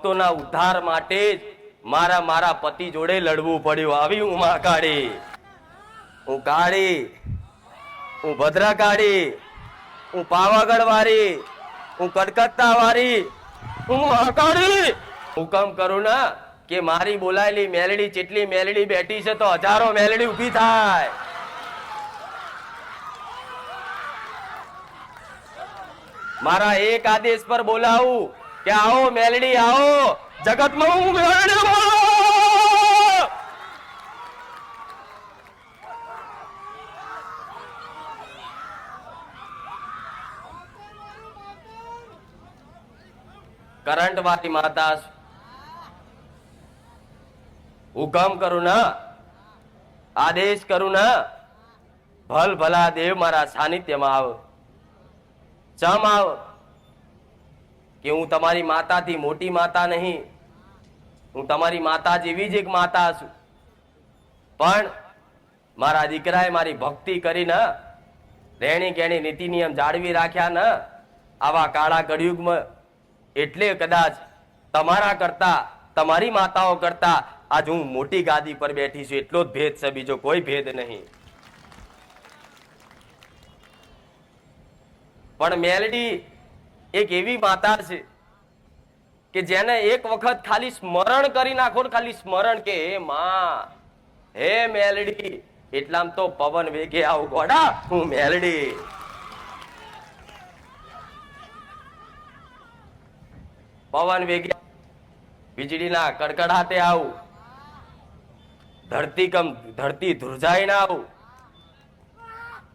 ભક્તોના ઉદ્ધાર માટે મારા મારા પતિ જોડે લડવું પડ્યું. આવી હું મા કાળી. હું કાળી. હું ભદ્રા કાળી હું પાવાગઢ વાળી હું કલકત્તા વાળી હું મહાકાળી હુકમ કરું ના કે મારી બોલાયેલી મેલડી જેટલી મેલડી બેઠી છે તો હજારો મેલડી ઊભી થાય. મારા એક આદેશ પર બોલાવું. કે આવો મેલડી, આવો. જગતમાં હું મેલડી કરંટ વાળી માતા. હુકમ કરું ના. આદેશ કરું ના. ભલ ભલા દેવ મારા સાનિધ્યમાં આવ. ચમ આવ? કે હું તમારી માતાથી મોટી માતા નહીં. હું તમારી માતા જેવી જ એક માતા છું. પણ મારા દીકરાએ મારી ભક્તિ કરી ને રહેણી કેણી નીતિ નિયમ જાળવી રાખ્યા ન, આવા કાળા કળિયુગમાં એટલે કદાચ તમારા કરતા, તમારી માતાઓ કરતા આજ હું મોટી ગાદી પર બેઠી છું. એટલો જ ભેદ છે, બીજો કોઈ ભેદ નહીં. પણ મેલડી એક એવી માતા છે કે જેને એક વખત ખાલી સ્મરણ કરી નાખો ને ખાલી સ્મરણ કે, હે માં, હે મેલડી, એટલામ તો પવન વેગે આવ ગોડા હું મેલડી. પવન વેગે, વીજળીના કડકડાટે આવું. ધરતી કમ ધરતી ધ્રુજાઈને આવું.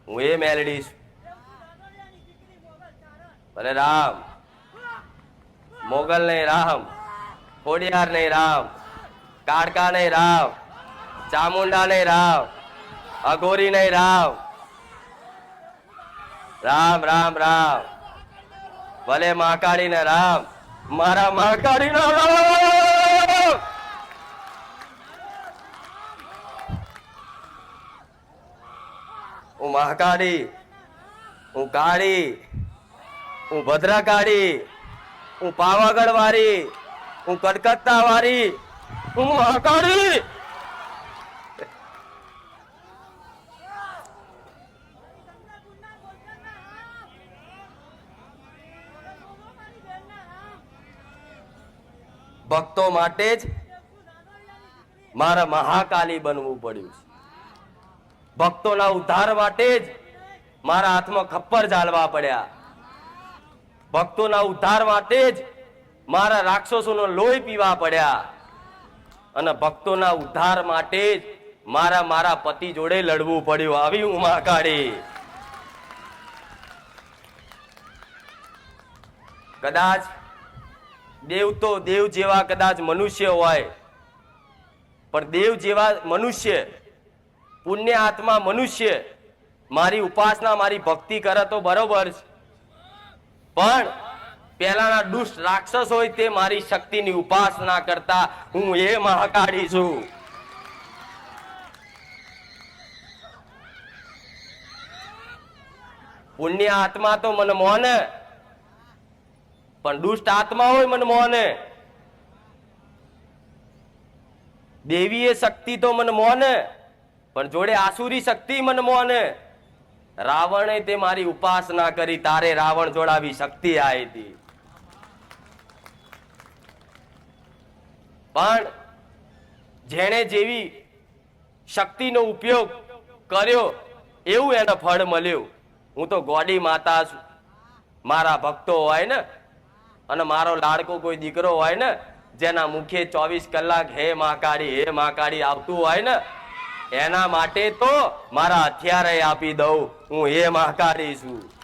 હું એ મેલડી છું. ભલે રામ. મોગલ નહીં રામ. ખોડિયાર નહીં રામ. કાળકા નહીં રામ. ચામુંડા નહીં રામ. અઘોરી નહીં રામ. રામ રામ રામ. ભલે મહાકાળી ને રામ. મારા મહાકાળી ના રામ. હું મહાકાળી, હું કાળી હું ભદ્રાકાળી, હું પાવાગઢ વાળી હું કલકત્તા વાળી હું મહાકાળી ભક્તો માટે જ મારા મહાકાલી બનવું પડ્યું છે. ભક્તોના ઉદ્ધાર માટે જ મારા હાથમાં ખપ્પર ઝાલવા પડ્યા. ભક્તોના ઉદ્ધાર માટે જ મારા રાક્ષસોનો લોહી પીવા પડ્યા. અને ભક્તોના ઉદ્ધાર માટે જ મારા મારા પતિ જોડે લડવું પડ્યું. આવી ઉમા મહાકાળી. કદાચ દેવ તો દેવ જેવા કદાચ મનુષ્ય હોય, પણ દેવ જેવા મનુષ્ય પુણ્ય આત્મા મનુષ્ય, મારી ઉપાસના, મારી ભક્તિ કરે તો બરોબર છે. પણ પેલાના દુષ્ટ રાક્ષસ હોય તે મારી શક્તિની ઉપાસના કરતા હું એ મહાકાળી છું. પુણ્ય આત્મા તો મને મોને પણ દુષ્ટ આત્મા હોય મને મોને દેવીય શક્તિ તો મને મોને પણ જોડે આસુરી શક્તિ મને મોને રાવણે તે મારી ઉપાસના કરી, તારે રાવણ જોડાવી શક્તિ આવી હતી. પણ જેણે જેવી શક્તિનો ઉપયોગ કર્યો, એવું એને ફળ મળ્યું. હું તો ગોડી માતા છું. મારા ભક્તો હોય ને, અને મારો લાડકો કોઈ દીકરો હોય ને, જેના મુખે ચોવીસ કલાક હે મહાકાળી હે મહાકાળી આવતું હોય ને એના માટે તો મારા હથિયારે આપી દઉં. હું એ મહાકારી છું.